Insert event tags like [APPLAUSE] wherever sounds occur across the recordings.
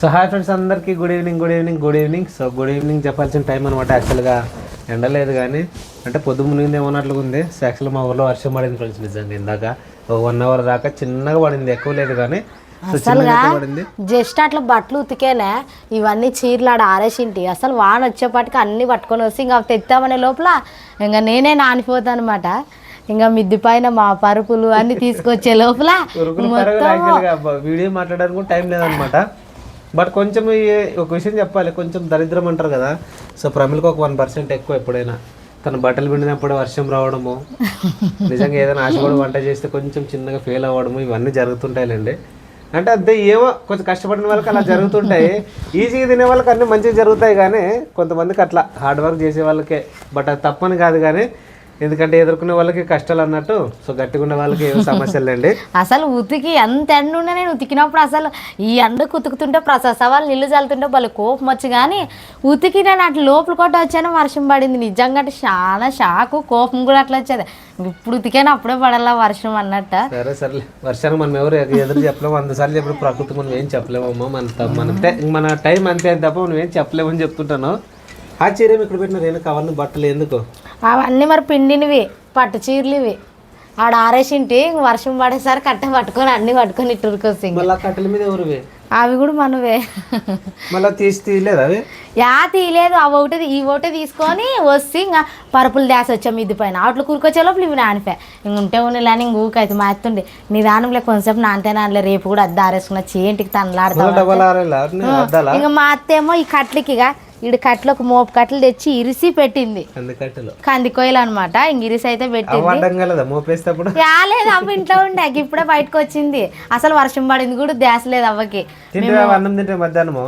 So hi friends అందరికీ good evening good evening good evening so good evening చెప్పాల్సిన time అనమాట యాక్చువల్గా ఎండలేదు కానీ అంటే పొద్దు మునిగింది ఏమన్నట్లుగా ఉంది సో యాక్చువల్గా మా ఊర్లో వర్షం పడింది ఫ్రెండ్స్ నిజంగా ఇందాక. ఒక వన్ అవర్ దాకా చిన్నగా పడింది ఎక్కువ లేదు కానీ. జస్ట్ అట్లా బట్టలు ఉతికేలే ఇవన్నీ చీరలు ఆడ ఆరేసింటి. అసలు వాన వచ్చేపాటికి అన్ని పట్టుకొని వస్తే ఇంకా తెత్తామనే లోపల ఇంకా నేనే నానిపోతాను అనమాట ఇంకా మిద్ది పైన మా పరుపులు అన్ని తీసుకొచ్చే లోపల వీడియో మాట్లాడడానికి టైం లేదనమాట బట్ కొంచెం ఒక విషయం చెప్పాలి కొంచెం దరిద్రం అంటారు కదా. సో ప్రమిళకి ఒక వన్ పర్సెంట్ ఎక్కువ ఎప్పుడైనా. తన బట్టలు పిండినప్పుడు వర్షం రావడము నిజంగా ఏదైనా ఆశపడి వంట చేస్తే కొంచెం చిన్నగా ఫెయిల్ అవ్వడము ఇవన్నీ జరుగుతుంటాయిలేండి. అంటే అంతే ఏమో కొంచెం కష్టపడిన వాళ్ళకి అలా జరుగుతుంటాయి. ఈజీగా తినే వాళ్ళకి అన్నీ మంచిగా జరుగుతాయి కానీ కొంతమందికి అట్లా హార్డ్ వర్క్ చేసే వాళ్ళకే. బట్ అది తప్పని కాదు కానీ ఎందుకంటే ఎదుర్కొనే వాళ్ళకి కష్టాలు అన్నట్టు సో గట్టిగా ఉన్న వాళ్ళకి ఏమో సమస్యలు లేండి. [LAUGHS] అసలు ఉతికి ఎంత ఎండ ఉండే నేను ఉతికినప్పుడు అసలు ఈ ఎండకు ఉతుకుతుంటే ప్రసవాళ్ళు నీళ్ళు చల్లుతుంటే వాళ్ళు కోపం వచ్చి కానీ ఉతికి నేను అట్లా లోపల కొట్ట వచ్చాను వర్షం పడింది. నిజంగా అంటే చాలా షాకు కోపం కూడా అట్లా వచ్చేది. ఇప్పుడు ఉతికాను అప్పుడే పడాలా వర్షం అన్నట్ట. సరే సర్లే. వర్షానికి మనం ఎవరు ఎదురు చెప్పలేము. వంద సార్లు చెప్పిన ప్రకృతి మనం ఏం చెప్పలేమమ్మా మన మన టే- మన టైం అంతే తప్ప మనం ఏం చెప్పలేమని చెప్తుంటాను. ఆశ్చర్యం ఇక్కడ పెట్టిన నేను కవర్ని బట్టలు ఎందుకు? అవన్నీ మరి పిండినివి పట్టు చీరలు ఇవి ఆడ ఆరేసింటి వర్షం పడేసరికి కట్ట పట్టుకొని అన్ని పట్టుకొని ఇట్టుకొచ్చి కట్టెల మీద ఎవరువే అవి కూడా మనవే. మళ్ళీ తీసి తీయలేదు అవి? యా తీయలేదు. అవి ఒకటి ఈ ఒకటి తీసుకొని వస్తే ఇంకా పరుపులు దాసి వచ్చాం మిద్ది పైన. అట్లు కూరుకొచ్చే లోపల ఇవి నానిపోయా ఇంక ఉంటే ఉండలేని ఇంక ఊకైతే మాత్తుండే నిదానంలో కొంచెంసేపు నానితే నానలే రేపు కూడా అద్ద ఆరేసుకున్న చేంటికి తనలాడతాం ఇంకా మా అత్తేమో ఈ కట్లకి ఇక ఈడు కట్లకు మోపు కట్టలు తెచ్చి ఇరిసి పెట్టింది. కంది కందికోయలు అనమాట ఇంక ఇరిసి అయితే పెట్టింది. రాలేదు అవ్వ ఇంట్లో ఉండే ఇప్పుడే బయటకు వచ్చింది. అసలు వర్షం పడింది కూడా దేసలేదు అవ్వకి. తింటే అవి అన్నం తింటే మధ్యాహ్నము?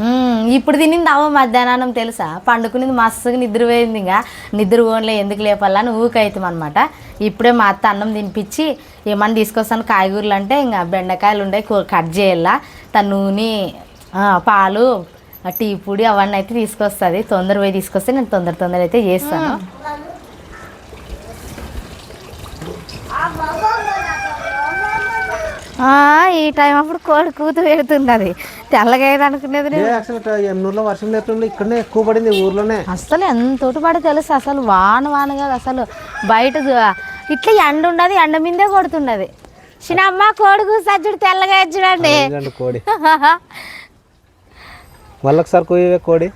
మ్మ్. ఇప్పుడు తినింది అవ్వ మధ్యాహ్నం తెలుసా? పండుకునింది మస్తుగా నిద్ర పోయింది ఇంకా. నిద్ర పోన్లే ఎందుకు లేపాలని ఊకైతాం అనమాట ఇప్పుడే మా అత్త అన్నం తినిపించి ఏమన్నా తీసుకొస్తాను కాయగూరలు అంటే ఇంకా బెండకాయలు ఉండే కట్ చేయాల. తన నూనె పాలు టీ పొడి అవన్నీ అయితే తీసుకొస్తుంది. తొందర పోయి తీసుకొస్తే నేను తొందర తొందర అయితే చేస్తాను. ఆ, ఈ టైం అప్పుడు కోడి కూతు పెడుతుంది అది తెల్లగా అయ్యేది అనుకునేది వర్షం లేకుండా ఇక్కడనే ఎక్కువ పడింది ఊర్లోనే. అసలు ఎంతోటి పడి తెలుసు. అసలు వాన వాన కాదు. అసలు బయట ఇట్లా ఎండ ఉండదు ఎండ మీదే కొడుతున్నది. చిన్నమ్మ కోడి సజ్జుడు తెల్లగా చూడండి. కోడి? [LAUGHS] మళ్ళీ ఒకసారి కోయవే కోడి?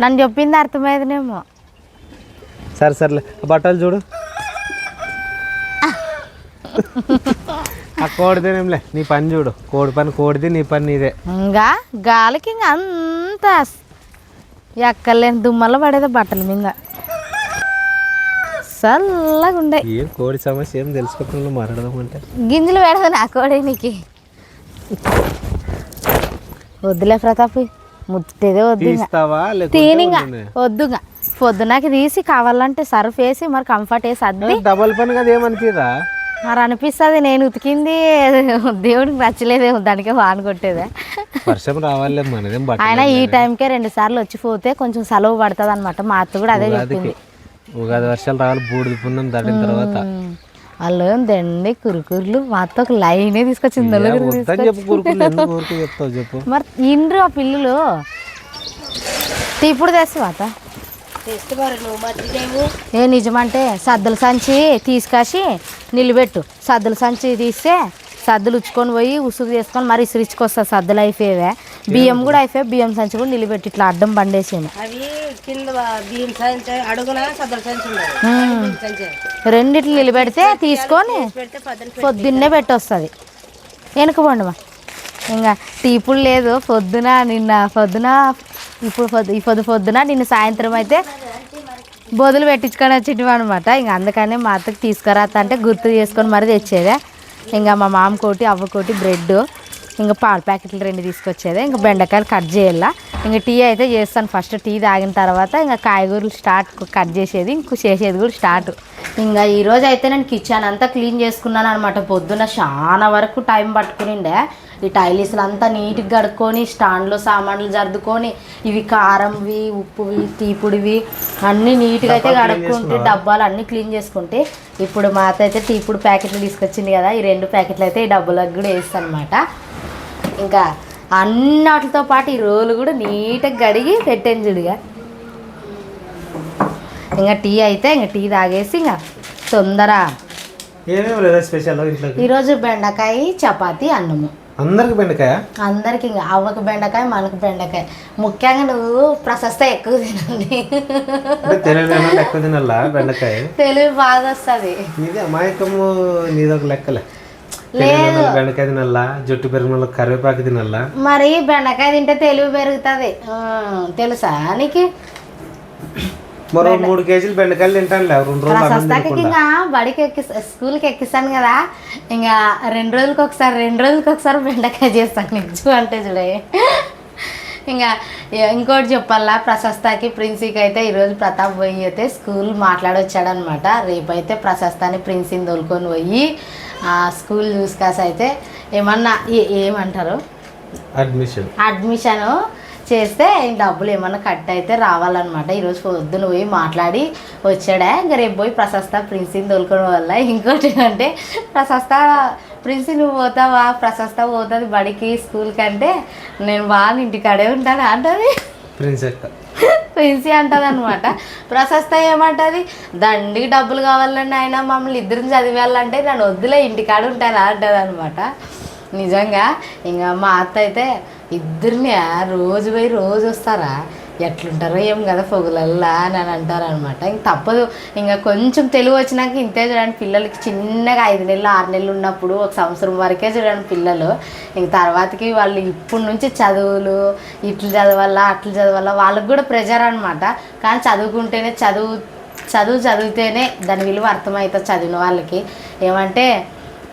నన్ను చెప్పింది అర్థమైందేమో. సరే సర్లే. బట్టలు చూడు. ఆ కోడిదేనేంలే నీ పని చూడు. కోడి పని కోడిది నీ పని నీదే. ఇంకా గాలికి ఇంకా అంత ఎక్కలేని దుమ్మల పడేది బట్టల మీద. చల్లగా ఉండే. ఏం కోడి సమస్య ఏం తెలుసుకోకుండా మాట్లాడదాం అంటే గింజలు పెడదు నా కోడి నీకు. వద్దులే ప్రతాప్ ముట్టేదే వద్దు తీనిగా వద్దుగా పొద్దునకి తీసి కావాలంటే సర్ఫ్ వేసి మరి కంఫర్ట్ వేసి అద్ది. డబల్ పని కదా ఏమనిపిదా మరి అనిపిస్తుంది నేను ఉతికింది దేవుడికి నచ్చలేదేమో దానికే వాన కొట్టేదే. వర్షం రావాలి ఆయన ఈ టైంకే రెండు సార్లు వచ్చి పోతే కొంచెం సెలవు పడుతుంది అనమాట మా అత్త కూడా అదే చెప్పింది. ఉగాది వర్షాలు రావాలి బూడిద పున్నం దాటిన తర్వాత. వాళ్ళు దండి కురుకుర్లు మా అత్త ఒక లైనే తీసుకొచ్చింది చెప్పు మరి ఇండ్రు ఆ పిల్లలు. ఇప్పుడు తెస్తావా అత్త ఏ నిజమంటే సద్దుల సంచి తీసుకొచ్చి నిలబెట్టు సద్దుల సంచి తీస్తే సద్దులు ఉచ్చుకొని పోయి ఉసుగు చేసుకొని మరి ఇసురిచ్చుకొస్తా సద్దులు అయిపోయేవే. బియ్యం కూడా అయిపోయి బియ్యం సంచి కూడా నిలబెట్టి ఇట్లా అడ్డం బండేసాను అవి కింద బియ్యం సంచి అడుగున సద్దల సంచి ఉండదు. బియ్యం సంచి. రెండిట్లు నిలబెడితే తీసుకొని పొద్దున్నే పెట్టొస్తుంది. వెనుకబండమా ఇంకా టీపులు లేదు పొద్దున నిన్న పొద్దున ఇప్పుడు పొద్దు ఈ పొద్దు పొద్దున నిన్న సాయంత్రం అయితే బొదులు పెట్టించుకొని వచ్చేటివి అనమాట ఇంకా అందుకనే మా అత్తకి తీసుకురా అత్త అంటే గుర్తు చేసుకొని మరి తెచ్చేదే. ఇంకా మా మామ కోటి అవ్వ కోటి బ్రెడ్ ఇంకా పాల ప్యాకెట్లు రెండు తీసుకొచ్చేదే. ఇంకా బెండకాయలు కట్ చేయాల. ఇంకా టీ అయితే చేస్తాను. ఫస్ట్ టీ తాగిన తర్వాత ఇంకా కాయగూరలు స్టార్ట్ కట్ చేసేది. ఇంకా చేసేది కూడా స్టార్ట్ ఇంకా ఈరోజు అయితే నేను కిచెన్ అంతా క్లీన్ చేసుకున్నాను అనమాట పొద్దున చాలా వరకు టైం పట్టుకునిండే. ఈ టైలీస్లు అంతా నీట్గా కడుక్కొని స్టాండ్లో సామాన్లు సర్దుకొని ఇవి కారంవి ఉప్పువి తీపుడివి అన్నీ నీట్గా అయితే కడుక్కుంటే డబ్బాలు అన్నీ క్లీన్ చేసుకుంటే ఇప్పుడు మా అత్త అయితే టీపుడు ప్యాకెట్లు తీసుకొచ్చింది కదా ఈ రెండు ప్యాకెట్లు అయితే ఈ డబ్బాలకు కూడా వేస్తాను అనమాట ఇంకా అన్నటితో పాటు ఈ రోలు కూడా నీట్గా గడిగి పెట్టాను చూడుగా ఇంకా. టీ అయితే ఇంకా టీ తాగేసి ఇంకా తొందర ఈరోజు బెండకాయ చపాతి అన్నము. అందరికి బెండకాయ? అందరికి ఇంకా అవ్వకు బెండకాయ మనకు బెండకాయ. ముఖ్యంగా నువ్వు ప్రశస్త ఎక్కువ తినండి. తెలియదు ఎక్కువ తినాలా బెండకాయ? తెలివి బాగా వస్తుంది. నీది అమాయకము నీదొక లెక్కలే. తెలియదు బెండకాయ తినాలా? జుట్టు పెరుగుల కరివేపాకు తినాలా? మరి బెండకాయ తింటే తెలివి పెరుగుతుంది. ఆ, తెలుసా నీకు? మరో మూడు కేజీలు బెండకాయలు తింటాను రెండు రోజులు ఇంకా బడికి ఎక్కి స్కూల్కి ఎక్కిస్తాను కదా ఇంకా రెండు రోజులకి ఒకసారి రెండు రోజులకి ఒకసారి బెండకాయ చేస్తాను నిజం అంటే చూడే. ఇంకా ఇంకోటి చెప్పాలా ప్రశస్తకి ప్రిన్సీకి అయితే ఈరోజు ప్రతాప్ పోయి అయితే స్కూల్ మాట్లాడొచ్చాడనమాట. రేపైతే ప్రశస్తాని ప్రిన్సీని తోలుకొని పోయి ఆ స్కూల్ చూసుకాసి అయితే ఏమన్నా ఏ- ఏమంటారు? అడ్మిషన్ అడ్మిషన్ చేస్తే ఇంక డబ్బులు ఏమన్నా కట్ అయితే రావాలన్నమాట. ఈరోజు పొద్దున పోయి మాట్లాడి వచ్చాడా? ఇంకా రేపు పోయి ప్రశస్త ప్రిన్సీని తోలుకోవడం వల్ల ఇంకోటి అంటే ప్రశస్త ప్రిన్సీ నువ్వు పోతావా? ప్రశస్త పోతుంది బడికి స్కూల్కి అంటే నేను బాగా ఇంటికాడే ఉంటాను అంటది. ప్రిన్స్ అక్క. ప్రిన్సీ అంటది అనమాట ప్రశస్త ఏమంటది? దండికి డబ్బులు కావాలండి ఆయన మమ్మల్ని ఇద్దరిని చదివేయాలంటే నన్ను వద్దులే ఇంటికాడ ఉంటాను అంటది అనమాట నిజంగా ఇంకా మా అత్త అయితే ఇద్దరిని రోజు పోయి రోజు వస్తారా? ఎట్లుంటారో ఏం కదా పొగులల్లా అని అని అంటారు అనమాట ఇంక తప్పదు. ఇంకా కొంచెం తెలుగు వచ్చినాక ఇంతే చూడండి పిల్లలకి చిన్నగా ఐదు నెలలు ఆరు నెలలు ఉన్నప్పుడు ఒక సంవత్సరం వరకే చూడండి పిల్లలు. ఇంక తర్వాతకి వాళ్ళు ఇప్పటి నుంచి చదువులు ఇట్లు చదవాలా అట్లు చదవాలా వాళ్ళకి కూడా ప్రెజర్ అనమాట కానీ చదువుకుంటేనే చదువు చదువు చదివితేనే దాని విలువ అర్థమవుతుంది చదివిన వాళ్ళకి. ఏమంటే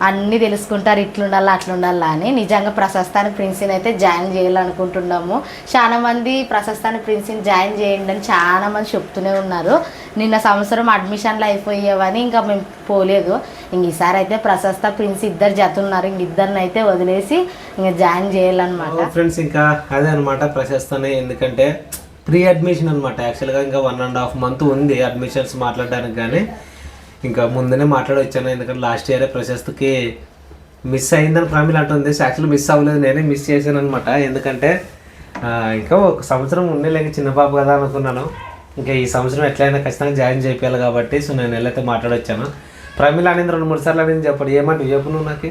అన్నీ తెలుసుకుంటారు ఇట్లుండాలా అట్లుండాలా అని. నిజంగా ప్రశస్తాని ప్రిన్సిని అయితే జాయిన్ చేయాలనుకుంటున్నాము. చాలా మంది ప్రశస్తాని ప్రిన్సిని జాయిన్ చేయండి అని చాలా మంది చెప్తూనే ఉన్నారు. నిన్న సంవత్సరం అడ్మిషన్లు అయిపోయేవని ఇంకా మేము పోలేదు. ఇంక ఈసారి అయితే ప్రశస్త ప్రిన్స్ ఇద్దరు జత ఉన్నారు. ఇంక ఇద్దరిని అయితే వదిలేసి ఇంకా జాయిన్ చేయాలన్నమాట. ఫ్రెండ్స్ ఇంకా అదే అనమాట ప్రశస్తనే. ఎందుకంటే ప్రీ అడ్మిషన్ అనమాట యాక్చువల్గా ఇంకా వన్ అండ్ హాఫ్ మంత్ ఉంది అడ్మిషన్స్ మాట్లాడడానికి కానీ. ఇంకా ముందునే మాట్లాడి వచ్చాను ఎందుకంటే లాస్ట్ ఇయరే ప్రశస్త్కి మిస్ అయిందని ప్రమిల్ అంటుంది యాక్చువల్లీ మిస్ అవ్వలేదు నేనే మిస్ చేశాను అనమాట ఎందుకంటే ఇంకా ఒక సంవత్సరం ఉండేలేక చిన్న పాప కదా అనుకున్నాను. ఇంకా ఈ సంవత్సరం ఎట్లయినా ఖచ్చితంగా జాయిన్ చేయాలి కాబట్టి సో నేను వెళ్ళైతే మాట్లాడొచ్చాను. ప్రమిల్ అనేది రెండు మూడు సార్లు అనేది చెప్పడు ఏమంటే చెప్పు నువ్వు నాకు.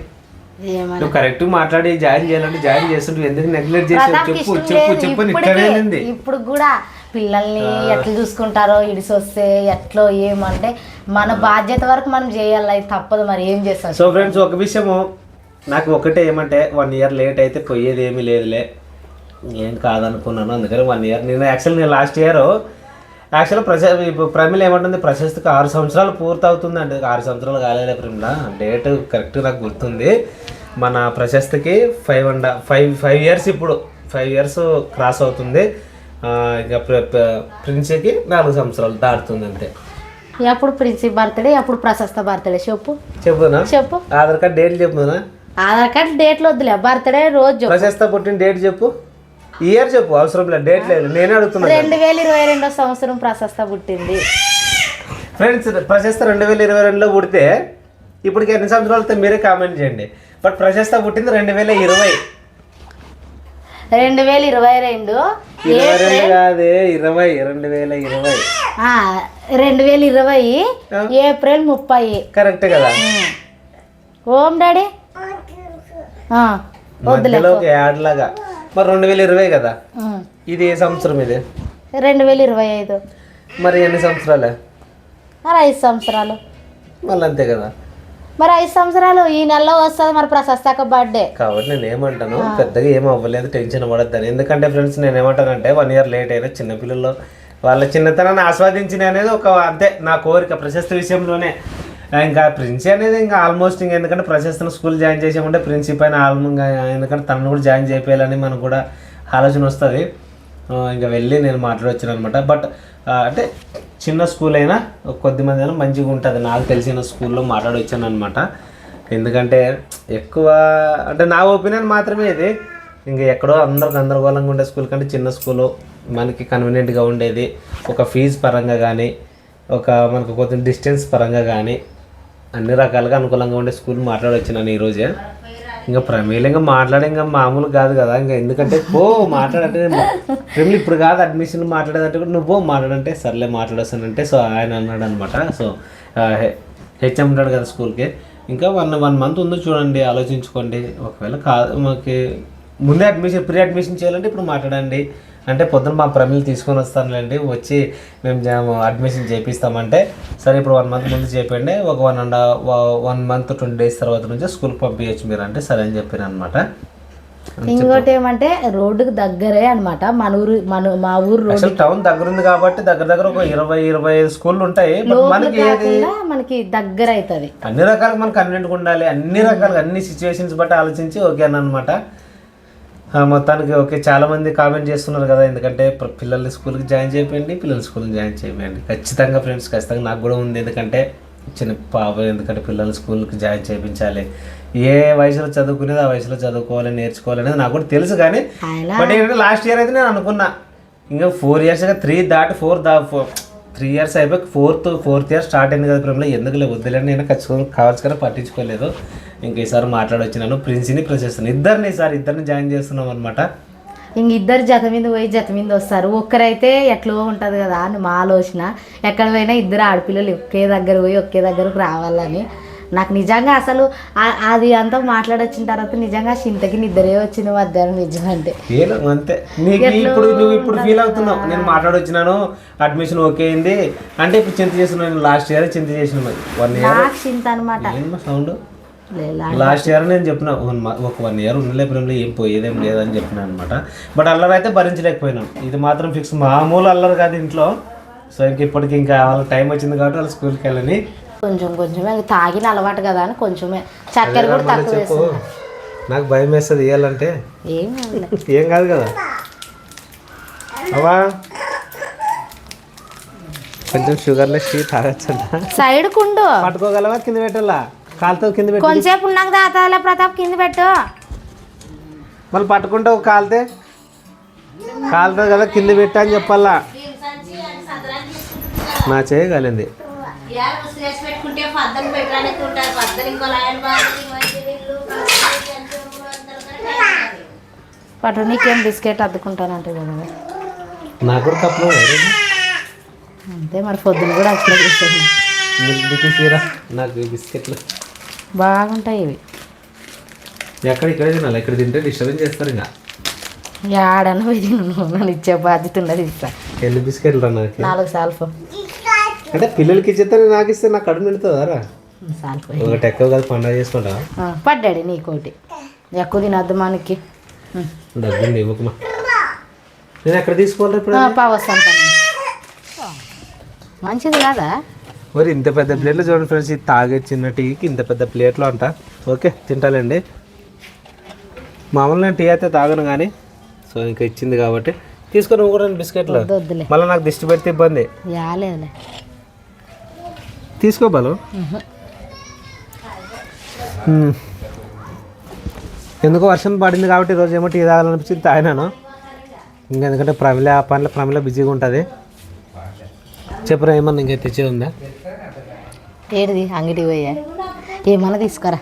నువ్వు కరెక్ట్ మాట్లాడి జాయిన్ చేయాలంటే జాయిన్ చేస్తుంటే ఎందుకు నెగ్లెక్ట్ ప్రతాప్కి చెప్పు చెప్పు. చెప్పు ఇక్కడే ఇప్పుడు కూడా పిల్లల్ని ఎట్లా చూసుకుంటారో ఇడిసి వస్తే ఎట్లో ఏమంటే మన బాధ్యత వరకు మనం చేయాలి అది తప్పదు మరి ఏం చేస్తాం? సో ఫ్రెండ్స్ ఒక విషయము నాకు ఒకటే ఏమంటే వన్ ఇయర్ లేట్ అయితే పోయేది ఏమీ లేదులే. ఏం కాదనుకున్నాను అందుకని వన్ ఇయర్ నేను యాక్చువల్ నేను లాస్ట్ ఇయర్ యాక్చువల్ ప్రశ ఇప్పుడు ప్రమిళ ఏమంటుంది ప్రశస్తికి ఆరు సంవత్సరాలు పూర్తి అవుతుందండి ఆరు సంవత్సరాలు కాలేలే ప్రమిళ డేట్ కరెక్ట్ నాకు గుర్తుంది. మన ప్రశస్తికి five and five five years ఇప్పుడు ఫైవ్ ఇయర్స్ క్రాస్ అవుతుంది. ఇక ప్రిన్సీకి నాలుగు సంవత్సరాలు దాటుతుంది అంతే ఎప్పుడు ప్రిన్సిప్ బర్త్డే ఎప్పుడు ప్రశస్త బర్త్డే. చెప్పు. చెప్పునా? చెప్పు. ఆధార్ కార్డ్ డేట్ చెప్పునా? ఆధార్ కార్డు డేట్లు వద్దులే బర్త్డే రోజు ప్రశస్త పుట్టిన డేట్ చెప్పు. ఇయర్ చెప్పు అవసరం లేదు డేట్ లేదు నేనే అడుగుతున్నాను రెండు వేల ఇరవై రెండో సంవత్సరం ప్రశస్త పుట్టింది. ఫ్రెండ్స్ ప్రశస్త రెండు వేల ఇరవై రెండులో పుడితే ఇప్పటికి ఎన్ని సంవత్సరాలు అవుతాయి మీరే కామెంట్ చేయండి. బట్ ప్రశస్త పుట్టింది రెండు వేల ఇరవై. రెండు వేల ఇరవై రెండు ఇరవై రెండు కాదే ఇరవై రెండు వేల ఇరవై. రెండు వేల ఇరవై ఏప్రిల్ ముప్పై. కరెక్ట్ కదా? ఓం డాడీ. ఆ, మధ్యలో ఒక యాడ్ లాగా. మరి రెండు వేల ఇరవై కదా. ఇది ఏ సంవత్సరం ఇది? రెండు వేల ఇరవై ఐదు. మరి ఎన్ని సంవత్సరాలే? మరి ఐదు సంవత్సరాలు. మళ్ళీ అంతే కదా. మరి ఐదు సంవత్సరాలు ఈ నెలలో వస్తుంది మరి ప్రశస్తక బర్త్డే కాబట్టి నేను ఏమంటాను పెద్దగా ఏం అవ్వలేదు టెన్షన్ పడద్దని. ఎందుకంటే ఫ్రెండ్స్ నేను ఏమంటానంటే వన్ ఇయర్ లేట్ అయినా చిన్నపిల్లలు వాళ్ళ చిన్నతనాన్ని ఆస్వాదించిన అనేది ఒక అంతే నా కోరిక ప్రశస్తి విషయంలోనే. ఇంకా ప్రిన్సీ అనేది ఇంకా ఆల్మోస్ట్ ఇంకా ఎందుకంటే ప్రశస్తిని స్కూల్ జాయిన్ చేసామంటే ప్రిన్సీ పైన ఆల్మోస్ట్ ఎందుకంటే తనను కూడా జాయిన్ చేయాలని మనకు కూడా ఆలోచన వస్తుంది. ఇంకా వెళ్ళి నేను మాట్లాడొచ్చాను అనమాట. బట్ అంటే చిన్న స్కూల్ అయినా కొద్దిమంది అయినా మంచిగా ఉంటుంది. నాకు తెలిసిన స్కూల్లో మాట్లాడొచ్చాను అనమాట. ఎందుకంటే ఎక్కువ అంటే నా ఒపీనియన్ మాత్రమే ఇది. ఇంకా ఎక్కడో అందరు గందరగోళంగా ఉండే స్కూల్ కంటే చిన్న స్కూలు మనకి కన్వీనియంట్గా ఉండేది. ఒక ఫీజు పరంగా కానీ ఒక మనకు కొంచెం డిస్టెన్స్ పరంగా కానీ అన్ని రకాలుగా అనుకూలంగా ఉండే స్కూల్ మాట్లాడొచ్చినాను ఈరోజే ఇంకా ప్రమేలు ఇంకా మాట్లాడే ఇంకా మామూలు కాదు కదా ఇంకా ఎందుకంటే పో మాట్లాడంటే ప్రమిలు ఇప్పుడు కాదు అడ్మిషన్ మాట్లాడేదంటే కూడా నువ్వు పో మాట్లాడంటే సర్లే మాట్లాడేస్తానంటే సో ఆయన అన్నాడు అనమాట సో హెచ్ఎం ఉంటాడు కదా స్కూల్కి ఇంకా వన్ వన్ మంత్ ఉందో చూడండి ఆలోచించుకోండి. ఒకవేళ కాదు మాకు ముందే అడ్మిషన్ ప్రీ అడ్మిషన్ చేయాలంటే ఇప్పుడు మాట్లాడండి. అంటే పొద్దున మా ప్రమిలు తీసుకొని వస్తానులేండి. వచ్చి మేము అడ్మిషన్ చేపిస్తామంటే సరే ఇప్పుడు వన్ మంత్ ముందు చెప్పండి ఒక one and one month twenty days తర్వాత నుంచి స్కూల్కి పంపించచ్చు మీరు అంటే సరే అని చెప్పాను అనమాట ఇంకోటి ఏమంటే రోడ్డుకి దగ్గరే అన్నమాట. మన ఊరు మన మా ఊరు రోడ్డు. అసలు టౌన్ దగ్గర ఉంది కాబట్టి దగ్గర దగ్గర ఒక ఇరవై ఇరవై ఐదు స్కూళ్ళు ఉంటాయి. మనకి మనకి దగ్గర అవుతుంది అన్ని రకాలుగా మనకు కన్వీనెంట్గా ఉండాలి. అన్ని రకాలుగా అన్ని సిచ్యువేషన్స్ బట్టి ఆలోచించి ఓకే అనమాట మొత్తానికి ఓకే చాలా మంది కామెంట్ చేస్తున్నారు కదా ఎందుకంటే పిల్లల్ని స్కూల్కి జాయిన్ చేయండి పిల్లల్ని స్కూల్కి జాయిన్ చేయండి. ఖచ్చితంగా ఫ్రెండ్స్ ఖచ్చితంగా నాకు కూడా ఉంది ఎందుకంటే చిన్న పాప ఎందుకంటే పిల్లల్ని స్కూల్కి జాయిన్ చేయించాలి. ఏ వయసులో చదువుకునేది ఆ వయసులో చదువుకోవాలి నేర్చుకోవాలి అనేది నాకు కూడా తెలుసు కానీ బట్ ఏంటంటే లాస్ట్ ఇయర్ అయితే నేను అనుకున్నా. ఇంకా ఫోర్ ఇయర్స్గా త్రీ దాటి ఫోర్ దా ఫోర్ త్రీ ఇయర్స్ అయిపోయి ఫోర్త్ ఫోర్త్ ఇయర్ స్టార్ట్ అయింది కదా ప్రేమలో ఎందుకులే వద్దులేని నేను ఖచ్చితంగా కావచ్చు కదా పట్టించుకోలేదు. ఇంక ఈసారి మాట్లాడొచ్చినాను. ప్రిన్స్ని ప్రిన్సెస్ని ఇద్దరిని ఈసారి ఇద్దరిని జాయిన్ చేస్తున్నాం అనమాట ఇంక ఇద్దరు జత మీద పోయి జత మీద వస్తారు. ఒక్కరైతే ఎట్లో ఉంటుంది కదా అని మా ఆలోచన. ఎక్కడ పోయినా ఇద్దరు ఆడపిల్లలు ఒకే దగ్గర పోయి ఒకే దగ్గరకు రావాలని. నాకు నిజంగా అసలు అది అంతా మాట్లాడొచ్చిన తర్వాత నిజంగా చింతకి నిద్రే వచ్చిన మధ్యాహ్నం నిజం అంటే అంతే. నీకు ఇప్పుడు నువ్వు ఇప్పుడు ఫీల్ అవుతున్నావు. నేను మాట్లాడొచ్చినాను అడ్మిషన్ ఓకే అయింది. అంటే ఇప్పుడు చింత చేస్తున్నాను లాస్ట్ ఇయర్ చింత చేసిన వన్ ఇయర్ చింత అనమాట సౌండ్ లాస్ట్ ఇయర్. నేను చెప్పిన ఒక వన్ ఇయర్ ఉండలే ప్రేమలో ఏం పోయేదేం లేదని చెప్పిన అనమాట బట్ అల్లరి అయితే భరించలేకపోయినాం. ఇది మాత్రం ఫిక్స్ మామూలు అల్లరి కాదు ఇంట్లో. సో ఇంక ఇప్పటికి ఇంకా వాళ్ళ టైం వచ్చింది కాబట్టి వాళ్ళు స్కూల్కి వెళ్ళని. కొంచెం కొంచెమే. తాగిన అలవాటు కదా అని కొంచెమే. చక్కెర కూడా తక్కువ నాకు భయం వేస్తుంది ఇవ్వాలంటే ఏం. ఏం కాదు కదా. అవా కొంచెం షుగర్లెస్ టీ తాగచ్చంట. సైడ్ కుండు. పట్టుకోగలవా? కింద పెట్టాలా? కాలుతో కింద పెట్టి. కొంచెంసేపు ఉన్నాక తాతాల ప్రతాప్ కింద పెట్టు. మళ్ళీ పట్టుకుంటావు కాలితే కాలుతుంది కదా కింద పెట్టా అని చెప్పాలా? నా చేయగలింది పట్టు నీకేం బిస్కెట్ అద్దుకుంటానంటే కదా నాకు కూడా కప్పులు అంతే మరి పొద్దున కూడా అట్లా తీసిరా నాకు ఈ బిస్కెట్లు. బాగుంటాయి ఇవి. ఎక్కడ ఇక్కడే తినాలి ఇక్కడ తింటే డిస్టర్బెన్స్ చేస్తారు ఇంకా. నువ్వు నన్ను ఇచ్చే బాధ్యత ఉన్నది ఇస్తా ఎన్ని బిస్కెట్లు నాకు నాలుగు సాల్ఫ్ అంటే పిల్లలకి ఇచ్చేస్తే నాకు ఇస్తే నాకు కడుపు నిండుతుందా సాల్ఫ్ ఒకటి ఎక్కువ కాదు పండుగ చేసుకుంటా? పడ్డాడు నీకోటి. ఎక్కువ తినద్దు మనకి. డబ్బులు ఇవ్వకమా? నేను ఎక్కడ తీసుకోవాలి ఇప్పుడు పావస్తాను మంచిది కాదా? మరి ఇంత పెద్ద ప్లేట్లో చూడండి ఫ్రెండ్స్ ఇది తాగే చిన్న టీకి ఇంత పెద్ద ప్లేట్లో అంట. ఓకే తింటాలండి. మామూలు నేను టీ అయితే తాగను కానీ సో ఇంకా ఇచ్చింది కాబట్టి. తీసుకొని కూడా బిస్కెట్లు. మళ్ళీ నాకు దిష్టి పెడితే ఇబ్బంది. తీసుకో బాలు. ఎందుకో వర్షం పడింది కాబట్టి ఈరోజు ఏమో టీ తాగాలనిపించింది తాగినాను. ఇంకా ఎందుకంటే ప్రమిళ ఆ పనిలో ప్రమిళ బిజీగా ఉంటుంది. చెప్పురా ఏమన్నా ఇంకా తెచ్చేది ఉందా ఏడిది అంగడికి పోయా. ఏమన్నా తీసుకురా.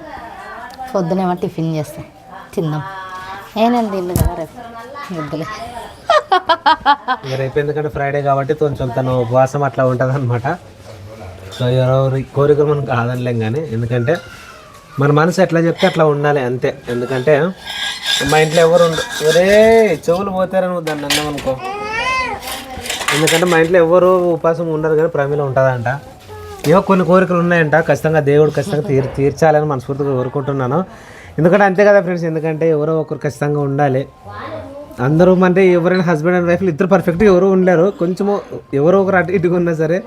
పొద్దునేమో టిఫిన్ చేస్తా. తిందాం. ఏనండి తిన్ను కదా రేపు? వద్దులే. ఇంకా రేపు ఎందుకంటే ఫ్రైడే కాబట్టి కొంచెం తను ఉపవాసం అట్లా ఉంటుంది అనమాట సో ఎవరెవరి కోరికలు మనకు కాదనిలేం కానీ ఎందుకంటే మన మనసు ఎట్లా చెప్తే అట్లా ఉండాలి అంతే. ఎందుకంటే మా ఇంట్లో ఎవరు ఉండు ఒరే చెవులు పోతారని దాన్ని అన్నావు అనుకో. ఎందుకంటే మా ఇంట్లో ఎవరు ఉపాసం ఉండరు కానీ ప్రమిలో ఉంటుందంట. ఏవో కొన్ని కోరికలు ఉన్నాయంట. ఖచ్చితంగా దేవుడు ఖచ్చితంగా తీర్ తీర్చాలని మనస్ఫూర్తిగా కోరుకుంటున్నాను. ఎందుకంటే అంతే కదా ఫ్రెండ్స్ ఎందుకంటే ఎవరో ఒకరు ఖచ్చితంగా ఉండాలి. అందరూ అంటే ఎవరైనా హస్బెండ్ అండ్ వైఫ్లు ఇద్దరు పర్ఫెక్ట్గా ఎవరు ఉండలేరు. కొంచెము ఎవరో ఒకరు అటు ఇటుగా ఉన్నా సరే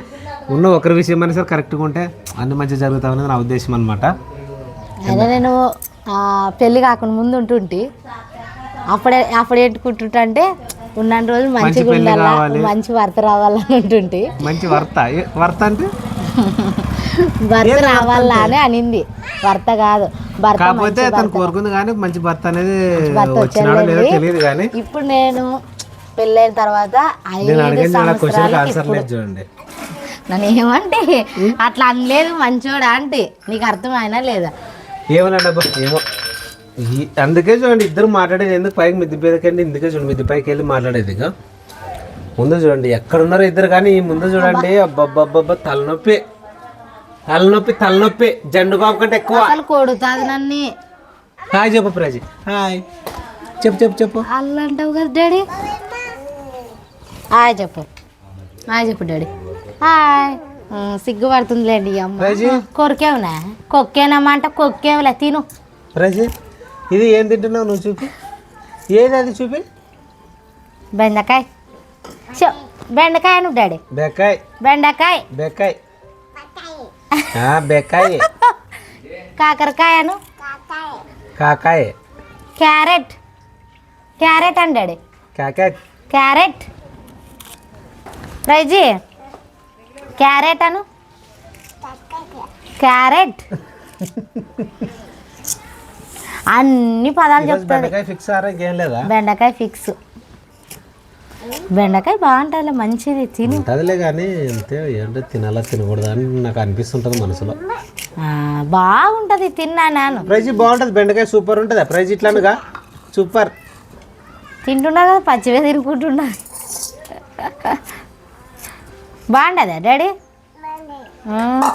ఉన్న ఒకరి విషయం అయినా సరే కరెక్ట్గా ఉంటే అన్ని మంచి జరుగుతామని నా ఉద్దేశం అనమాట అదే నేను పెళ్ళి కాకుండా ముందు ఉంటుంటి అప్పుడే అప్పుడు ఎట్టుకుంటుంటే ఉన్న రోజులు మంచిగా ఉండాలా. మంచి భర్త రావాలని ఉంటుంటి మంచి వర్త. ఏ- వర్త అంటే? భర్త రావాలా అని అనింది. భర్త కాదు. భర్త కాకపోతే తను కోరుకుంది కానీ మంచి భర్త అనేది భర్త వచ్చినాడో లేదో. తెలియదు కానీ ఇప్పుడు నేను పెళ్ళైన తర్వాత ఐదు సంవత్సరాలు లేదు చూడండి. నన్ను ఏమంటే అట్లా అనలేదు మంచోడా అంటే. నీకు అర్థమైనా లేదా? ఏమన్నాడు అబ్బా ఏమో. అందుకే చూడండి ఇద్దరు మాట్లాడేది ఎందుకు పైకి మిద్ది పైకి ఇందుకే చూడండి మిద్ది పైకి వెళ్ళి మాట్లాడేది ఇక. ముందు చూడండి ఎక్కడున్నారో ఇద్దరు కానీ ఈ ముందు చూడండి అబ్బబ్బబ్బబ్బ తలనొప్పి. తలనొప్పి తలనొప్పి జండు బాబు కంటే ఎక్కువ. కొడుతుంది నన్ను. హాయ్ చెప్పు ప్రజీ. హాయ్. చెప్పు చెప్పు చెప్పు. అల్లంటావు కదా డాడీ? హాయ్ చెప్పు. హాయ్ చెప్పు డాడీ. హాయ్. సిగ్గుపడుతుందిలేండి అమ్మ? కొరికేవునా? కొక్కేనమ్మా అంటే కొక్కేవులే తిను. ప్రజీ. ఇది ఏం తింటున్నావు నువ్వు చూపి. ఏది అది చూపి? బెండకాయ. చో బెండకాయ నువ్వు డాడీ. బెక్కాయ్ బెండకాయ. బెక్కాయ్ ఆ, బెక్కాయ్ కాకరకాయను కాకాయ్. క్యారెట్. క్యారెట్ అండి డాడీ. కాకాయ్ క్యారెట్. రైజీ. క్యారెట్ అను. క్యారెట్. అన్ని పదాలు చెప్తుంది బెండకాయ ఫిక్స్ బెండకాయ ఫిక్స్ బెండకాయ బాగుంటుంది మంచిది తిని. ఉంటుందిలే కానీ అంతే ఏంటో తినాలా తినకూడదా అని నాకు అనిపిస్తుంటుంది మనసులో. ఆ, బాగుంటుంది తిన్నా నేను. ప్రైజ్ బాగుంటుంది బెండకాయ సూపర్ ఉంటుంది ప్రైజ్ ఇట్లానుగా. సూపర్ తింటున్నా కదా పచ్చివే తినుకుంటున్నా. బాగుండదా డాడీ?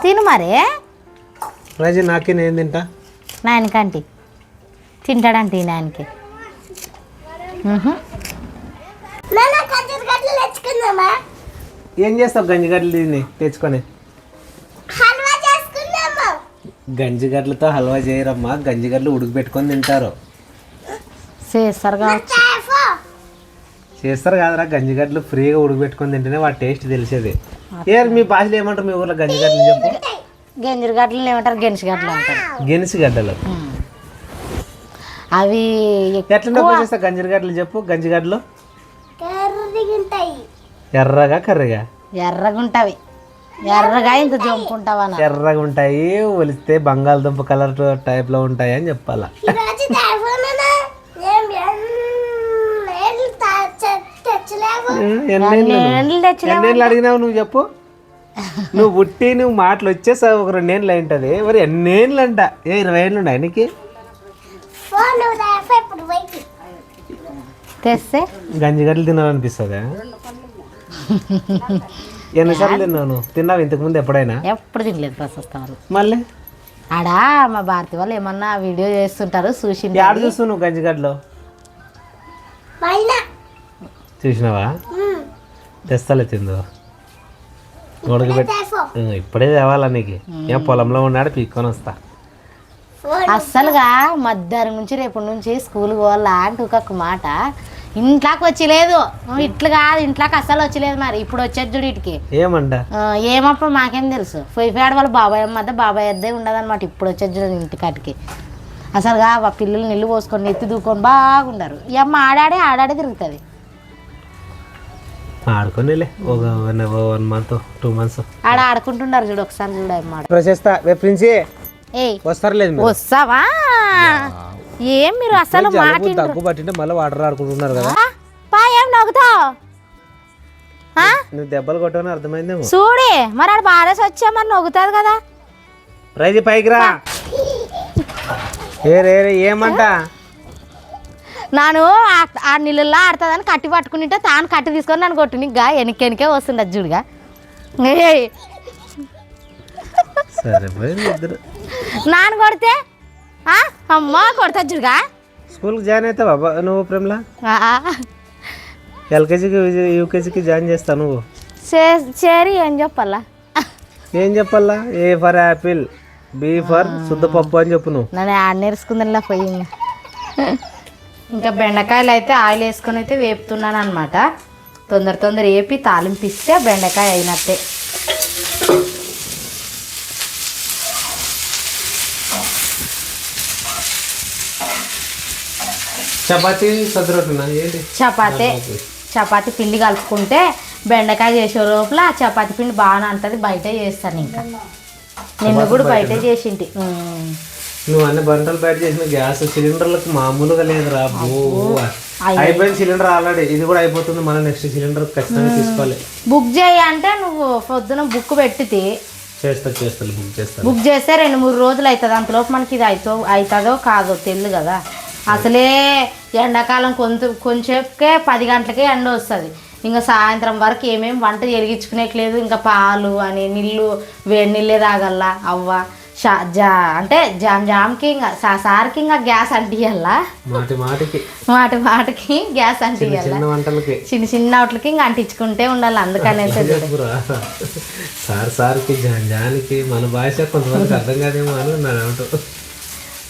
తిను మరి. ప్రైజ్ నాకే నేను తింటా. నాయనకంటి. తింటాడంటే ఈ నాయనకి. ఏం చేస్తావు? గంజిగడ్డలు తిని తెచ్చుకొని. గంజిగడ్డలతో హల్వా చేయరమ్మా. గంజిగడ్డలు ఉడికిపెట్టుకొని తింటారు. చేస్తారు కావచ్చు. చేస్తారు కాదురా. గంజిగడ్డలు ఫ్రీగా ఉడికిపెట్టుకొని తింటేనే వాటి టేస్ట్ తెలిసేది. ఏ మీ భాషలో ఏమంటారు మీ ఊర్లో గంజిగడ్డలు చెప్పు? గెంజిరి గడ్డలు ఏమంటారు? గెంచి గడ్డలు అంటారు. గెనిసి గడ్డలు అవి ఎట్లా గంజిగడ్డలు చెప్పు గంజిగడ్డలు ఎర్రగా కర్రగా? ఎర్రగా ఉంటవి ఎర్రగా ఇంత జొంపుకుంటావా ఎర్రగా ఉంటాయి ఒలిస్తే బంగాళదుంప కలర్ టైప్లో ఉంటాయి అని చెప్పాలా ఎన్నేళ్ళు అడిగినావు నువ్వు చెప్పు. నువ్వు పుట్టి నువ్వు మాటలు వచ్చేసావు ఒక రెండేళ్ళు అయి ఉంటుంది. మరి ఎన్నేళ్ళు అంట ఏ ఇరవై ఏళ్ళు ఉన్నాయి నీకు? తెస్తే? గంజిగడ్డలు తినాలనిపిస్తుందా? ఎన్నిసార్లు తిన్నాను? తిన్నావు ఇంతకు ముందు ఎప్పుడైనా? ఎప్పుడు తినలేదు ప్రశస్తాలు మళ్ళీ? ఆడా మా భారతి వాళ్ళు ఏమన్నా వీడియో చేస్తుంటారు చూసింది యాడ చూస్తావు నువ్వు గంజిగడ్డలో చూసినావా? తెస్తాలే తిందు. ఉడకబెట్టి ఇప్పుడే తేవాలా నీకు. ఏ పొలంలో ఉన్నాడు పీక్కొని వస్తా. అస్సలుగా మధ్యాహ్నం నుంచి రేపటి నుంచి స్కూల్ పోవాలా అంటే ఒక మాట. ఇంట్లోకి వచ్చలేదు ఇట్లా కాదు ఇంట్లోకి అస్సలు వచ్చలేదు మరి. ఇప్పుడు వచ్చేది చూడు ఇటుకి. ఏమంట ఆ, ఏమప్పుడు మాకేం తెలుసు. పోయిపోయాడు వాళ్ళ బాబాయ్ మధ్య బాబాయ్ అద్దే ఉండదన్నమాట. ఇప్పుడు వచ్చేది చూడు ఇంటికాటికి అసలుగా ఆ పిల్లలు నీళ్ళు పోసుకొని ఎత్తి దూకొని బాగుండరు. ఈ అమ్మ ఆడాడే ఆడాడే తిరుగుతుంది. ఆడుకోనిలే. ఒక one one month two months ఆడ ఆడుకుంటున్నారు చూడు ఒకసారి చూడు అన్నమాట ప్రశస్త ప్రిన్సీ. మీరు. వస్తావా? ఏం మీరు అసలు మాట దగ్గు పట్టింటే మళ్ళీ వాటర్ ఆడుకుంటున్నారు కదా. పా ఏం నవ్వుతావు? నువ్వు దెబ్బలు అర్థమైందేమో. చూడే మరి ఆడ బారేసి వచ్చామని నవ్వుతుంది కదా. రైజు పైకి రా. ఏ రే ఏమంట? నాను ఆ- నీళ్ళల్లో ఆడుతుందని కట్టి పట్టుకుంటే తాను కట్టి తీసుకొని నన్ను కొట్టు. గా వెనక్కి వెనకే వస్తుండదు చూడుగా. ఏయ్ సరే పోయింది ఇద్దరు. నాన్న కొడితే? అమ్మ కొడతా చూడుగా. స్కూల్కి జాయిన్ అవుతావా బా- నువ్వు ప్రేమలా? ఎల్కేజీకి యూకేజీకి జాయిన్ చేస్తావు నువ్వు. చే- చేరి ఏం చెప్పాలా? ఏం చెప్పాలా? A for apple B for శుద్ధపప్పు అని చెప్పు నువ్వు. నన్ను ఆడ నేర్చుకుందిలా పోయి ఇంకా. బెండకాయలు అయితే ఆయిల్ వేసుకొని అయితే వేపుతున్నాను అనమాట తొందర తొందర వేపి తాలింపు ఇస్తే బెండకాయ అయినట్టే. చపాతీ సదురొట్టునా? ఏంటి? చపాతీ. చపాతీ. పిండి కలుపుకుంటే బెండకాయ చేసే లోపల ఆ చపాతీ పిండి బాగానే అంటది బయట చేస్తాను ఇంకా. నిన్ను కూడా బయట చేసింటి. నువ్వు అన్ని బంటలు బయట చేసిన గ్యాస్ సిలిండర్లకు మామూలుగా బో అయ్యో. అయిపోయిన సిలిండర్ ఆల్రెడీ. ఇది కూడా అయిపోతుంది మన నెక్స్ట్ సిలిండర్ ఖచ్చితంగా తీసుకోవాలి. బుక్ చేయి అంటే నువ్వు పొద్దున బుక్ పెట్టితే. చేస్తా చేస్తాను బుక్ చేస్తాను బుక్ చేస్తే రెండు మూడు రోజులు అవుతుంది. అంతలోపు మనకి ఇది అవుతో అవుతుందో కాదో తెలియదు కదా. అసలే ఎండాకాలం కొంచెం కొంచెంకే పది గంటలకే ఎండ వస్తుంది. ఇంకా సాయంత్రం వరకు ఏమేమి వంట ఎరిగించుకునేట్లేదు ఇంకా పాలు అని నీళ్ళు వేడి నీళ్ళే తాగల్లా అవ్వ జా అంటే జామ్ జామ్కి ఇంకా సార్కి ఇంకా గ్యాస్ అంటియాలా మాటి మాటికి. మాటి మాటికి గ్యాస్ అంటియాలా చిన్న వంటలకి. చిన్న చిన్న వాటికి ఇంకా అంటించుకుంటే ఉండాలి. చెప్పురా సార్ సార్కి జాన్ జానికి మన భాష కొంతమందికి అర్థం కాదేమో అని నా డౌట్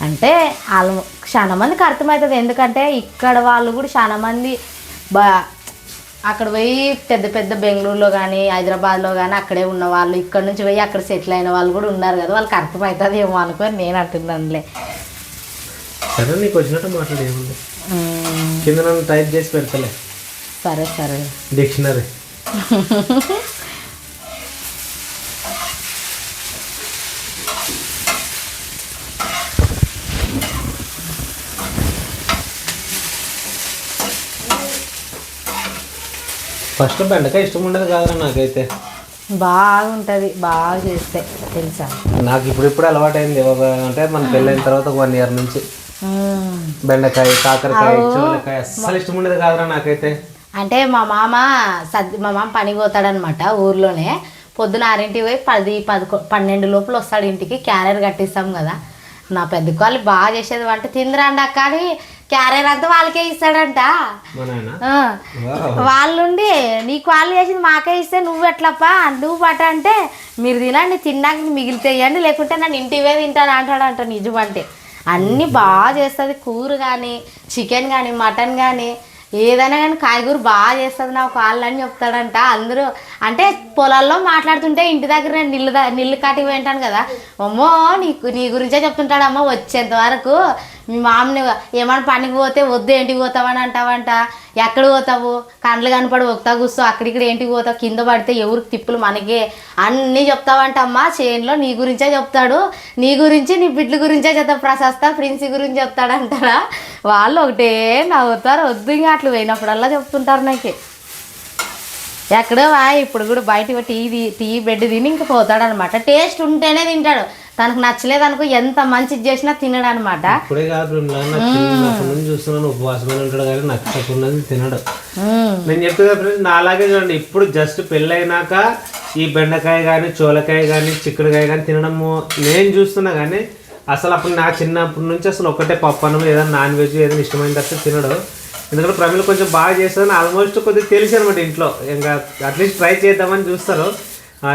అంటే వాళ్ళు చాలా మందికి అర్థమవుతుంది. ఎందుకంటే ఇక్కడ వాళ్ళు కూడా చాలా మంది బా అక్కడ పోయి పెద్ద పెద్ద బెంగళూరులో కానీ హైదరాబాద్లో కానీ అక్కడే ఉన్న వాళ్ళు ఇక్కడ నుంచి పోయి అక్కడ సెటిల్ అయిన వాళ్ళు కూడా ఉన్నారు కదా వాళ్ళకి అర్థమవుతుంది ఏమో అనుకొని నేను అంటున్నానులే. సరే నీకు వచ్చినట్టు. కింద నన్ను టైప్ చేసి పెడతలే. సరే సరే. డిక్షనరీ. [LAUGHS] ఫస్ట్ బెండకాయ ఇష్టం ఉండదు కాదురా నాకైతే. బాగుంటుంది బాగా చేస్తే తెలుసా? నాకు ఇప్పుడు ఇప్పుడు అలవాటైంది అంటే మన పెళ్ళైన తర్వాత వన్ ఇయర్ నుంచి. బెండకాయ కాకరకాయ చోలకాయ అస్సలు ఇష్టం ఉండదు కాదురా నాకైతే. అంటే మా మామ సర్ది మా మామ పని పోతాడనమాట ఊర్లోనే. పొద్దున ఆరింటికి పోయి పది పదకొ పన్నెండు లోపల వస్తాడు ఇంటికి. క్యారియర్ కట్టిస్తాం కదా. నా పెద్ద వాళ్ళు బాగా చేసేది వంట తిందిరండి అక్క అని క్యారియర్ అంతా వాళ్ళకే ఇస్తాడంట. వాళ్ళుండి నీకు వాళ్ళు చేసింది మాకే ఇస్తే నువ్వు ఎట్లప్పా? నువ్వు పట్ట అంటే మీరు తినండి తిన్నాక మిగిలితేయండి లేకుంటే నన్ను ఇంటివే తింటాను అంటాడంట నిజం అంటే అన్నీ బాగా చేస్తుంది కూర కానీ చికెన్ కానీ మటన్ కానీ ఏదైనా కానీ కాయగూర బాగా చేస్తుంది నాకు వాళ్ళు అని చెప్తాడంట. అందరూ అంటే పొలాల్లో మాట్లాడుతుంటే ఇంటి దగ్గర నేను నిల్లు నిల్లు కాటికి పోయింటాను కదా. అమ్మో నీకు నీ గురించే చెప్తుంటాడమ్మా వచ్చేంత వరకు మీ మామని ఏమైనా పనికి పోతే వద్దు ఏంటికి పోతావని అంటావంట. ఎక్కడ పోతావు? కండ్లు కనపడి ఒకతా కూర్చో అక్కడిక్కడ ఏంటికి పోతావు? కింద పడితే ఎవరికి తిప్పులు మనకే? అన్నీ చెప్తావంట అమ్మా చేనులో నీ గురించే చెప్తాడు. నీ గురించి నీ బిడ్డల గురించే చెప్తా ప్రశస్త ప్రిన్సి గురించి చెప్తాడంటారా వాళ్ళు ఒకటే నవ్వుతారు వద్దు ఇంకా అట్లా పోయినప్పుడల్లా చెప్తుంటారు నాకు. ఎక్కడో వా ఇప్పుడు కూడా బయట టీ టీ బెడ్ తిని ఇంక పోతాడనమాట. టేస్ట్ ఉంటేనే తింటాడు. తనకు నచ్చలేదు అనుకో ఎంత మంచిది చేసినా తినడు అనమాట ఇప్పుడే కాదు చూస్తున్నాను ఉపవాసమైన ఉంటాడు కానీ నచ్చకున్నది తినడు. నేను చెప్పేది ఫ్రెండ్స్ నాలాగే చూడండి ఇప్పుడు జస్ట్ పెళ్ళైనాక ఈ బెండకాయ కానీ చోలకాయ కానీ చిక్కుడుకాయ కానీ తినడము. నేను చూస్తున్నా కానీ అసలు అప్పుడు నా చిన్నప్పటి నుంచి అసలు ఒకటే పప్పు అన్నం ఏదైనా నాన్ వెజ్ ఏదైనా ఇష్టమైన తప్ప తినడు. ఎందుకంటే ప్రమిళ కొంచెం బాగా చేస్తుందని ఆల్మోస్ట్ కొద్దిగా తెలిసి అనమాట ఇంట్లో. ఇంకా అట్లీస్ట్ ట్రై చేద్దామని చూస్తారు.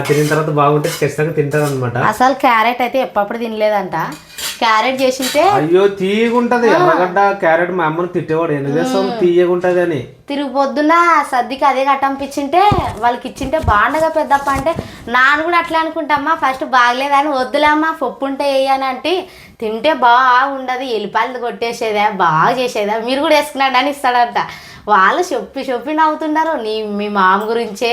తినిన తర్వాత బాగుంటే ఖచ్చితంగా తింటారు అనమాట అసలు క్యారెట్ అయితే ఎప్పప్పుడు తినలేదంట. క్యారెట్ చేసింటే అయ్యో తీయగుంటది. ఎర్రగడ్డ క్యారెట్ మా అమ్మని తిట్టేవాడు. ఎందుకు చేస్తాం తీయగుంటది అని తిరిగి పొద్దున్న సర్దికి అదే కట్టంపించింటే వాళ్ళకి ఇచ్చింటే బాగుండగా పెద్దప్ప అంటే నాన్న కూడా అట్లా అనుకుంటామ్మా ఫస్ట్ బాగలేదని వద్దులేమ్మా పప్పు ఉంటే వేయని అంటే తింటే బాగుండదు ఎల్లిపాయలు కొట్టేసేదా బాగా చేసేదా మీరు కూడా వేసుకున్నాడు అని ఇస్తాడంట. వాళ్ళు చెప్పి చెప్పి నవ్వుతున్నారు. నీ మీ మామ గురించే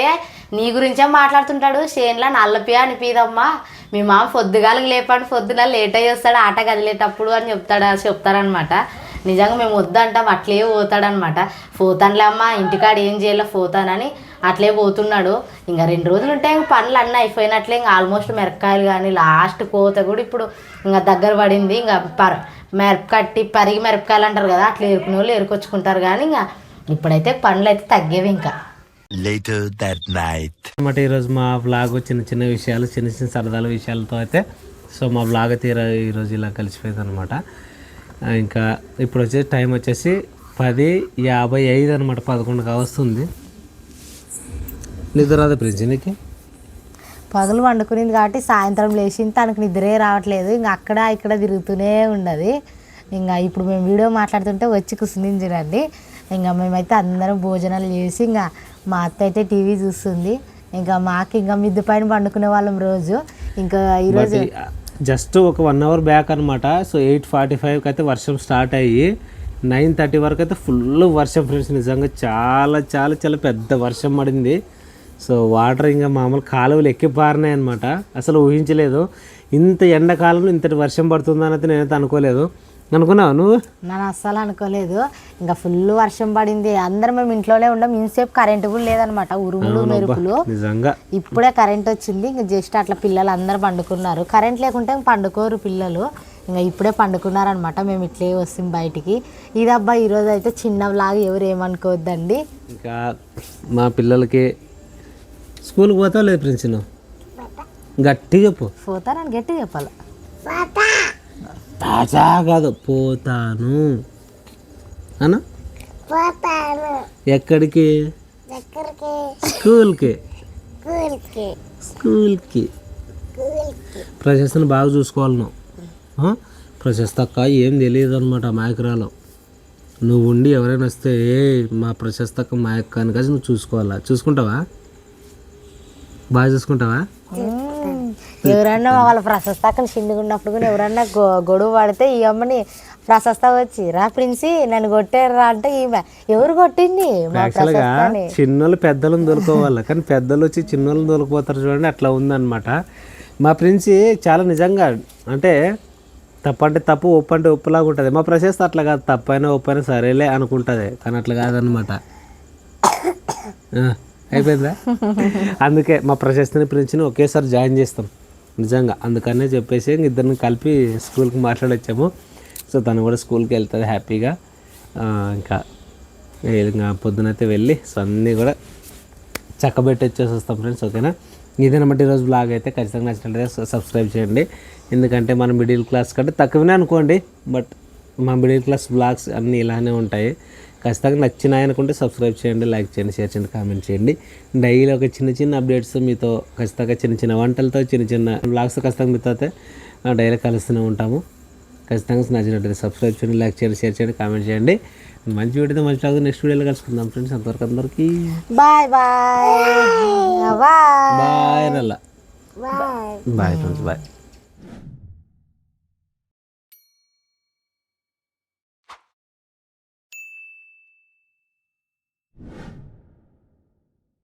నీ గురించే మాట్లాడుతుంటాడు. షేన్లా నల్లపియా అనిపిదమ్మా మీ మామ పొద్దుగాలకు లేపండి. పొద్దున లేట్ అయ్యి వస్తాడు. ఆట కదిలేటప్పుడు అని చెప్తాడు చెప్తారనమాట నిజంగా మేము వద్దంటాం. అట్లే పోతాడనమాట. పోతానులే అమ్మ. ఇంటికాడ ఏం చేయాలో పోతానని అట్లే పోతున్నాడు. ఇంకా రెండు రోజులు ఉంటే ఇంక పనులు అన్నీ అయిపోయినట్లే. ఇంకా ఆల్మోస్ట్ మిరపకాయలు కానీ లాస్ట్ కోత కూడా ఇప్పుడు ఇంకా దగ్గర పడింది. ఇంకా పర మిరపకట్టి పరిగి మిరపకాయలు అంటారు కదా అట్లా ఎరుకునే వాళ్ళు ఎరుకొచ్చుకుంటారు కానీ ఇంకా ఇప్పుడైతే పనులు అయితే తగ్గేవి ఇంకా. Later that night. అనమాట ఈరోజు మా వ్లాగ్ చిన్న చిన్న విషయాలు చిన్న చిన్న సరదాల విషయాలతో అయితే సో మా వ్లాగ్ అయితే ఈరో- ఈరోజు ఇలా కలిసిపోయింది అనమాట ఇంకా ఇప్పుడు వచ్చే టైం వచ్చేసి పది యాభై ఐదు అనమాట పదకొండు కావస్తుంది నిద్ర రాదు ప్రిన్స్ నీకు? పగలు వండుకునింది కాబట్టి సాయంత్రం లేచింది తనకు నిద్రే రావట్లేదు. ఇంకా అక్కడ ఇక్కడ తిరుగుతూనే ఉన్నది. ఇంకా ఇప్పుడు మేము వీడియో మాట్లాడుతుంటే వచ్చి కూర్చుని చూడండి. ఇంకా మేమైతే అందరం భోజనాలు చేసి ఇంకా మా అత్త అయితే టీవీ చూస్తుంది. ఇంకా మాకు ఇంకా మిద్దె పైన పండుకునే వాళ్ళం రోజు. ఇంకా ఈరోజు జస్ట్ ఒక వన్ అవర్ బ్యాక్ అనమాట సో ఎయిట్ ఫార్టీ ఫైవ్కి అయితే వర్షం స్టార్ట్ అయ్యి నైన్ థర్టీ వరకు అయితే ఫుల్ వర్షం ఫ్రెండ్స్. నిజంగా చాలా చాలా చాలా పెద్ద వర్షం పడింది. సో వాటర్ ఇంకా మామూలు కాలువలు ఎక్కి పారినాయి అనమాట అసలు ఊహించలేదు. ఇంత ఎండాకాలంలో ఇంతటి వర్షం పడుతుందని అయితే నేనైతే అనుకోలేదు. అనుకున్నావు నువ్వు? నేను అస్సలు అనుకోలేదు. ఇంకా ఫుల్ వర్షం పడింది. అందరం మేము ఇంట్లోనే ఉండం. ఇంతసేపు కరెంటు కూడా లేదనమాట. ఉరుములు మెరుపులు. నిజంగా. ఇప్పుడే కరెంట్ వచ్చింది. ఇంక జస్ట్ అట్లా పిల్లలు అందరూ పండుకున్నారు. కరెంట్ లేకుంటే ఇంక పండుకోరు పిల్లలు. ఇంకా ఇప్పుడే పండుకున్నారనమాట. మేము ఇట్లే వస్తాం బయటికి. ఇది అబ్బా ఈరోజు అయితే చిన్న లాగా ఎవరు ఏమనుకోవద్దండి. ఇంకా మా పిల్లలకి స్కూల్కి పోతావు లేదు ప్రిన్స్ నువ్వు గట్టి చెప్పు. పోతానని గట్టి చెప్పాలి. తాజా కాదు పోతాను. అనా ఎక్కడికి స్కూల్కి. స్కూల్కి. ప్రశస్తని బాగా చూసుకోవాలి నువ్వు? ప్రశస్త అక్క ఏం తెలియదు అనమాట మాయకురాలో నువ్వు ఉండి ఎవరైనా వస్తే ఏ మా ప్రశస్త అక్క మా అక్క అని కలిసి నువ్వు చూసుకోవాలా? చూసుకుంటావా? బాగా చూసుకుంటావా? ఎవరన్నా వాళ్ళ ప్రశస్తకలు చిండుగా ఉన్నప్పుడు కూడా ఎవరన్నా గొ గొడవ పడితే ఈ అమ్మని ప్రశస్త వచ్చి రా ప్రిన్సి నన్ను కొట్టారా అంటే ఈమె ఎవరు కొట్టింది యాక్చువల్గా చిన్నోళ్ళు పెద్దలను దొరుకోవాలి కానీ పెద్దలు వచ్చి చిన్నోళ్ళని దొరికిపోతారు చూడండి అట్లా ఉందన్నమాట. మా ప్రిన్సి చాలా నిజంగా అంటే తప్పు అంటే తప్పు ఒప్పు అంటే ఒప్పులాగా ఉంటుంది. మా ప్రశస్త అట్లా కాదు తప్పు అయినా ఒప్పు అయినా సరేలే అనుకుంటుంది. కానీ అట్లా కాదనమాట అయిపోయిందా? అందుకే మా ప్రశస్తిని ప్రిన్స్ని ఒకేసారి జాయిన్ చేస్తాం. నిజంగా. అందుకనే చెప్పేసి ఇద్దరిని కలిపి స్కూల్కి మాట్లాడొచ్చాము. సో తను కూడా స్కూల్కి వెళ్తుంది హ్యాపీగా. ఇంకా ఇంకా పొద్దునైతే వెళ్ళి సో అన్నీ కూడా చక్కబెట్టి వచ్చేసి వస్తాం ఫ్రెండ్స్ ఓకేనా? ఇదేనమాట ఈరోజు బ్లాగ్ అయితే? ఖచ్చితంగా నచ్చినట్లయితే సబ్స్క్రైబ్ చేయండి. ఎందుకంటే మన మిడిల్ క్లాస్ కంటే తక్కువనే అనుకోండి బట్ మా మిడిల్ క్లాస్ బ్లాగ్స్ అన్నీ ఇలానే ఉంటాయి. ఖచ్చితంగా నచ్చినాయి అనుకుంటే సబ్స్క్రైబ్ చేయండి లైక్ చేయండి షేర్ చేయండి కామెంట్ చేయండి. డైలీ ఒక చిన్న చిన్న అప్డేట్స్ మీతో ఖచ్చితంగా చిన్న చిన్న వంటలతో చిన్న చిన్న బ్లాగ్స్ ఖచ్చితంగా మీతో అయితే డైలీ కలుస్తూనే ఉంటాము. ఖచ్చితంగా నచ్చినట్లయితే సబ్స్క్రైబ్ చేయండి లైక్ చేయండి షేర్ చేయండి కామెంట్ చేయండి. మంచి వీడియోతో మంచి లాగా నెక్స్ట్ వీడియోలో కలుసుకుందాం ఫ్రెండ్స్ అంతవరకు అందరికీ బాయ్ బాయ్ బాయ్ బాయ్ నల్ల బాయ్ ఫ్రెండ్స్ బాయ్